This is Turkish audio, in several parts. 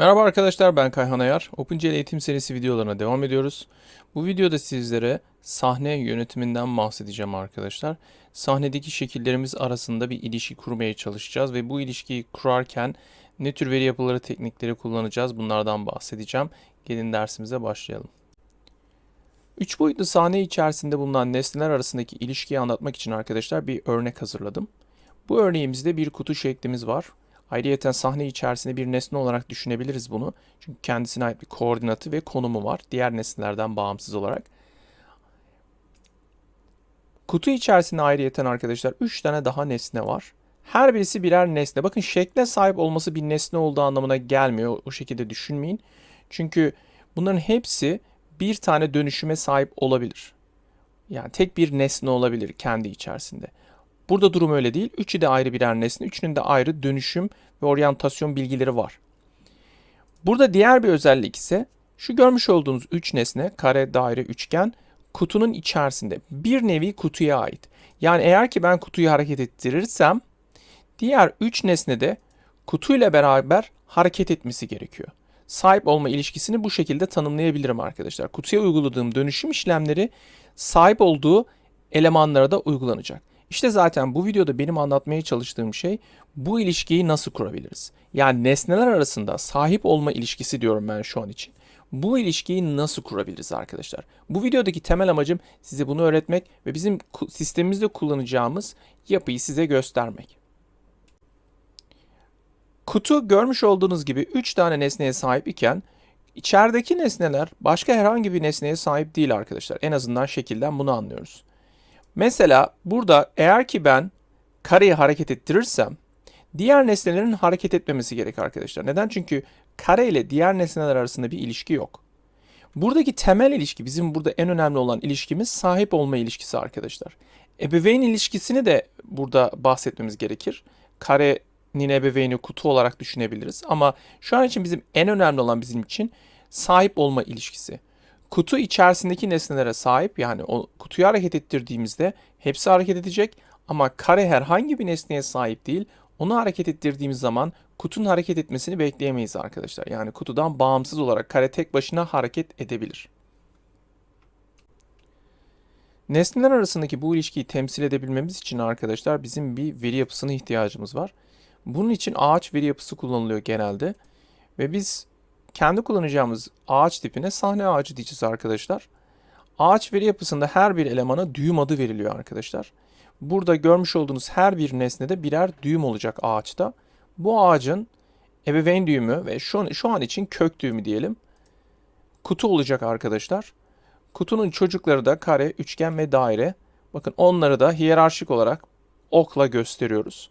Merhaba arkadaşlar ben Kayhan Ayar. OpenGL eğitim serisi videolarına devam ediyoruz. Bu videoda sizlere sahne yönetiminden bahsedeceğim arkadaşlar. Sahnedeki şekillerimiz arasında bir ilişki kurmaya çalışacağız ve bu ilişkiyi kurarken ne tür veri yapıları teknikleri kullanacağız bunlardan bahsedeceğim. Gelin dersimize başlayalım. Üç boyutlu sahne içerisinde bulunan nesneler arasındaki ilişkiyi anlatmak için arkadaşlar bir örnek hazırladım. Bu örneğimizde bir kutu şeklimiz var. Ayrıyeten sahne içerisinde bir nesne olarak düşünebiliriz bunu. Çünkü kendisine ait bir koordinatı ve konumu var. Diğer nesnelerden bağımsız olarak. Kutu içerisinde ayrıyeten arkadaşlar 3 tane daha nesne var. Her birisi birer nesne. Bakın şekle sahip olması bir nesne olduğu anlamına gelmiyor. O şekilde düşünmeyin. Çünkü bunların hepsi bir tane dönüşüme sahip olabilir. Yani tek bir nesne olabilir kendi içerisinde. Burada durum öyle değil. Üçü de ayrı birer nesne. Üçünün de ayrı dönüşüm ve oryantasyon bilgileri var. Burada diğer bir özellik ise şu görmüş olduğunuz üç nesne kare, daire, üçgen kutunun içerisinde bir nevi kutuya ait. Yani eğer ki ben kutuyu hareket ettirirsem diğer üç nesne de kutuyla beraber hareket etmesi gerekiyor. Sahip olma ilişkisini bu şekilde tanımlayabilirim arkadaşlar. Kutuya uyguladığım dönüşüm işlemleri sahip olduğu elemanlara da uygulanacak. İşte zaten bu videoda benim anlatmaya çalıştığım şey bu ilişkiyi nasıl kurabiliriz? Yani nesneler arasında sahip olma ilişkisi diyorum ben şu an için. Bu ilişkiyi nasıl kurabiliriz arkadaşlar? Bu videodaki temel amacım size bunu öğretmek ve bizim sistemimizde kullanacağımız yapıyı size göstermek. Kutu görmüş olduğunuz gibi 3 tane nesneye sahip iken içerideki nesneler başka herhangi bir nesneye sahip değil arkadaşlar. En azından şekilden bunu anlıyoruz. Mesela burada eğer ki ben kareyi hareket ettirirsem diğer nesnelerin hareket etmemesi gerek arkadaşlar. Neden? Çünkü kare ile diğer nesneler arasında bir ilişki yok. Buradaki temel ilişki bizim burada en önemli olan ilişkimiz sahip olma ilişkisi arkadaşlar. Ebeveyn ilişkisini de burada bahsetmemiz gerekir. Karenin ebeveyni kutu olarak düşünebiliriz. Ama şu an için bizim en önemli olan bizim için sahip olma ilişkisi kutu içerisindeki nesnelere sahip yani o kutuyu hareket ettirdiğimizde hepsi hareket edecek ama kare herhangi bir nesneye sahip değil. Onu hareket ettirdiğimiz zaman kutunun hareket etmesini bekleyemeyiz arkadaşlar. Yani kutudan bağımsız olarak kare tek başına hareket edebilir. Nesneler arasındaki bu ilişkiyi temsil edebilmemiz için arkadaşlar bizim bir veri yapısına ihtiyacımız var. Bunun için ağaç veri yapısı kullanılıyor genelde. Ve biz kendi kullanacağımız ağaç tipine sahne ağacı diyeceğiz arkadaşlar. Ağaç veri yapısında her bir elemana düğüm adı veriliyor arkadaşlar. Burada görmüş olduğunuz her bir nesnede birer düğüm olacak ağaçta. Bu ağacın ebeveyn düğümü ve şu an, şu an için kök düğümü diyelim. Kutu olacak arkadaşlar. Kutunun çocukları da kare, üçgen ve daire. Bakın onları da hiyerarşik olarak okla gösteriyoruz.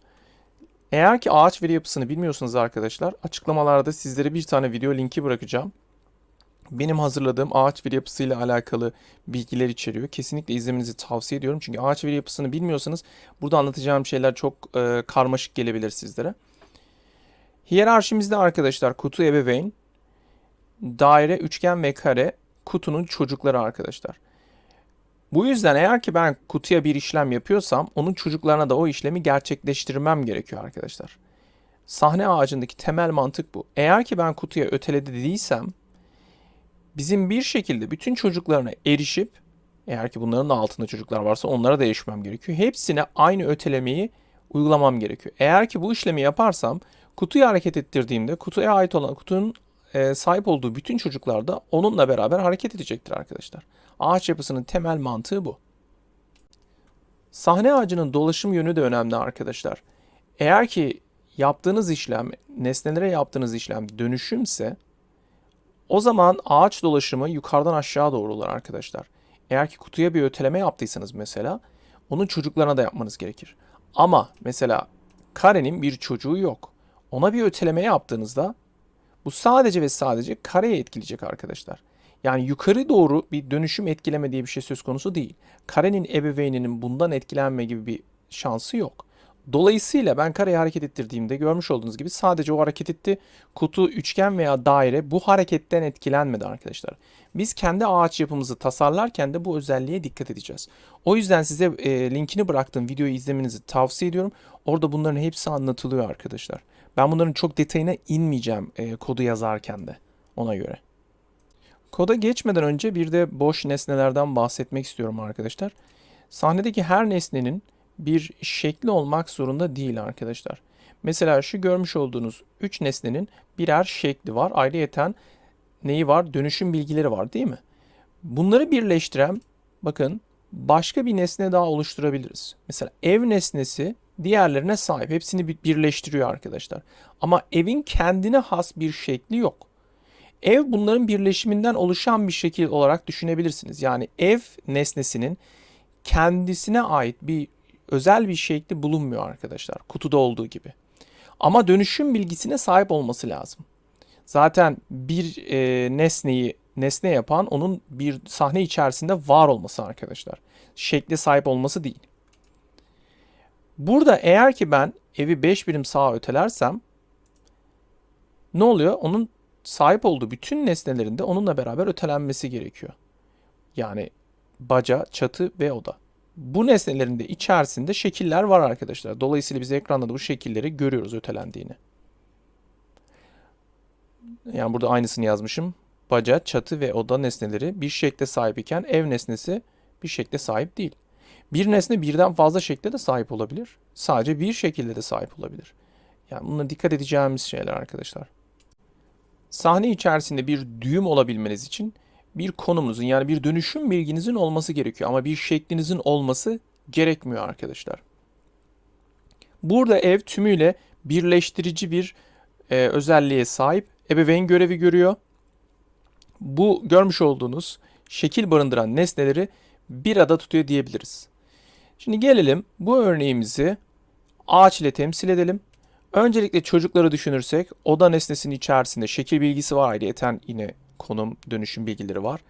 Eğer ki ağaç veri yapısını bilmiyorsanız arkadaşlar açıklamalarda sizlere bir tane video linki bırakacağım. Benim hazırladığım ağaç veri yapısıyla alakalı bilgiler içeriyor. Kesinlikle izlemenizi tavsiye ediyorum. Çünkü ağaç veri yapısını bilmiyorsanız burada anlatacağım şeyler çok e, karmaşık gelebilir sizlere. Hiyerarşimizde arkadaşlar kutu ebeveyn, daire, üçgen ve kare kutunun çocukları arkadaşlar. Bu yüzden eğer ki ben kutuya bir işlem yapıyorsam onun çocuklarına da o işlemi gerçekleştirmem gerekiyor arkadaşlar. Sahne ağacındaki temel mantık bu. Eğer ki ben kutuya öteledi dediysem bizim bir şekilde bütün çocuklarına erişip eğer ki bunların da altında çocuklar varsa onlara da erişmem gerekiyor. Hepsine aynı ötelemeyi uygulamam gerekiyor. Eğer ki bu işlemi yaparsam kutuyu hareket ettirdiğimde kutuya ait olan kutunun e, sahip olduğu bütün çocuklar da onunla beraber hareket edecektir arkadaşlar. Ağaç yapısının temel mantığı bu. Sahne ağacının dolaşım yönü de önemli arkadaşlar. Eğer ki yaptığınız işlem, nesnelere yaptığınız işlem dönüşümse o zaman ağaç dolaşımı yukarıdan aşağı doğru olur arkadaşlar. Eğer ki kutuya bir öteleme yaptıysanız mesela onun çocuklarına da yapmanız gerekir. Ama mesela karenin bir çocuğu yok. Ona bir öteleme yaptığınızda bu sadece ve sadece kareyi etkileyecek arkadaşlar. Yani yukarı doğru bir dönüşüm etkileme diye bir şey söz konusu değil. Karenin ebeveyninin bundan etkilenme gibi bir şansı yok. Dolayısıyla ben kareyi hareket ettirdiğimde görmüş olduğunuz gibi sadece o hareket etti. Kutu, üçgen veya daire bu hareketten etkilenmedi arkadaşlar. Biz kendi ağaç yapımızı tasarlarken de bu özelliğe dikkat edeceğiz. O yüzden size e, linkini bıraktığım videoyu izlemenizi tavsiye ediyorum. Orada bunların hepsi anlatılıyor arkadaşlar. Ben bunların çok detayına inmeyeceğim e, kodu yazarken de ona göre. Koda geçmeden önce bir de boş nesnelerden bahsetmek istiyorum arkadaşlar. Sahnedeki her nesnenin bir şekli olmak zorunda değil arkadaşlar. Mesela şu görmüş olduğunuz 3 nesnenin birer şekli var. Ayrıyeten neyi var? Dönüşüm bilgileri var değil mi? Bunları birleştiren bakın başka bir nesne daha oluşturabiliriz. Mesela ev nesnesi diğerlerine sahip. Hepsini birleştiriyor arkadaşlar. Ama evin kendine has bir şekli yok. Ev bunların birleşiminden oluşan bir şekil olarak düşünebilirsiniz. Yani ev nesnesinin kendisine ait bir özel bir şekli bulunmuyor arkadaşlar. Kutuda olduğu gibi. Ama dönüşüm bilgisine sahip olması lazım. Zaten bir e, nesneyi nesne yapan onun bir sahne içerisinde var olması arkadaşlar. Şekle sahip olması değil. Burada eğer ki ben evi 5 birim sağa ötelersem ne oluyor? Onun sahip olduğu bütün nesnelerinde onunla beraber ötelenmesi gerekiyor. Yani baca, çatı ve oda. Bu nesnelerin de içerisinde şekiller var arkadaşlar. Dolayısıyla biz ekranda da bu şekilleri görüyoruz ötelendiğini. Yani burada aynısını yazmışım. Baca, çatı ve oda nesneleri bir şekle sahip iken ev nesnesi bir şekle sahip değil. Bir nesne birden fazla şekle de sahip olabilir. Sadece bir şekilde de sahip olabilir. Yani bunlara dikkat edeceğimiz şeyler arkadaşlar. Sahne içerisinde bir düğüm olabilmeniz için bir konumunuzun yani bir dönüşüm bilginizin olması gerekiyor ama bir şeklinizin olması gerekmiyor arkadaşlar. Burada ev tümüyle birleştirici bir e, özelliğe sahip. Ebeveyn görevi görüyor. Bu görmüş olduğunuz şekil barındıran nesneleri bir arada tutuyor diyebiliriz. Şimdi gelelim bu örneğimizi ağaç ile temsil edelim. Öncelikle çocukları düşünürsek oda nesnesinin içerisinde şekil bilgisi var ayrıyeten yine konum dönüşüm bilgileri var.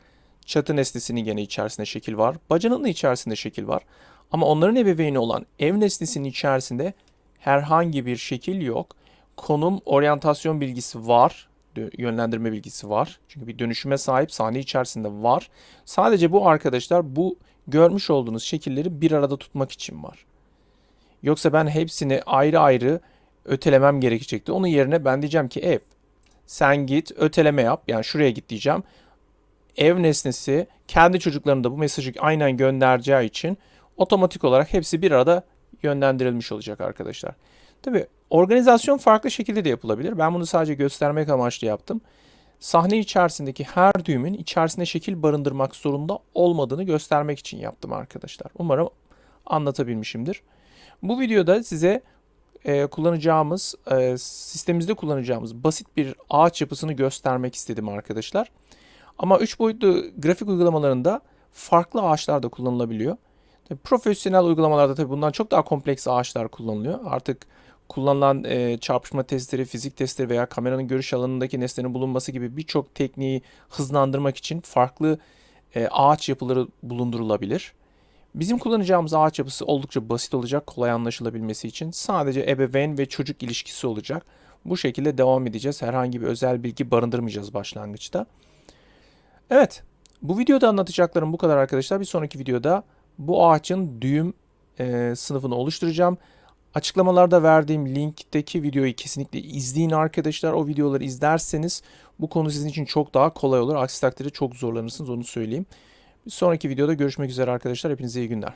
Çatı nesnesinin gene içerisinde şekil var. Bacanın da içerisinde şekil var. Ama onların ebeveyni olan ev nesnesinin içerisinde herhangi bir şekil yok. Konum, oryantasyon bilgisi var. Yönlendirme bilgisi var. Çünkü bir dönüşüme sahip sahne içerisinde var. Sadece bu arkadaşlar bu görmüş olduğunuz şekilleri bir arada tutmak için var. Yoksa ben hepsini ayrı ayrı ötelemem gerekecekti. Onun yerine ben diyeceğim ki ev sen git öteleme yap. Yani şuraya git diyeceğim. Ev nesnesi kendi çocuklarına da bu mesajı aynen göndereceği için otomatik olarak hepsi bir arada yönlendirilmiş olacak arkadaşlar. Tabi organizasyon farklı şekilde de yapılabilir. Ben bunu sadece göstermek amaçlı yaptım. Sahne içerisindeki her düğümün içerisinde şekil barındırmak zorunda olmadığını göstermek için yaptım arkadaşlar. Umarım anlatabilmişimdir. Bu videoda size e, kullanacağımız, e, sistemimizde kullanacağımız basit bir ağaç yapısını göstermek istedim arkadaşlar. Ama 3 boyutlu grafik uygulamalarında farklı ağaçlar da kullanılabiliyor. Tabii profesyonel uygulamalarda tabii bundan çok daha kompleks ağaçlar kullanılıyor. Artık kullanılan e, çarpışma testleri, fizik testleri veya kameranın görüş alanındaki nesnenin bulunması gibi birçok tekniği hızlandırmak için farklı e, ağaç yapıları bulundurulabilir. Bizim kullanacağımız ağaç yapısı oldukça basit olacak kolay anlaşılabilmesi için. Sadece ebeveyn ve çocuk ilişkisi olacak. Bu şekilde devam edeceğiz. Herhangi bir özel bilgi barındırmayacağız başlangıçta. Evet, bu videoda anlatacaklarım bu kadar arkadaşlar. Bir sonraki videoda bu ağaçın düğüm e, sınıfını oluşturacağım. Açıklamalarda verdiğim linkteki videoyu kesinlikle izleyin arkadaşlar. O videoları izlerseniz bu konu sizin için çok daha kolay olur. Aksi takdirde çok zorlanırsınız onu söyleyeyim. Bir sonraki videoda görüşmek üzere arkadaşlar. Hepinize iyi günler.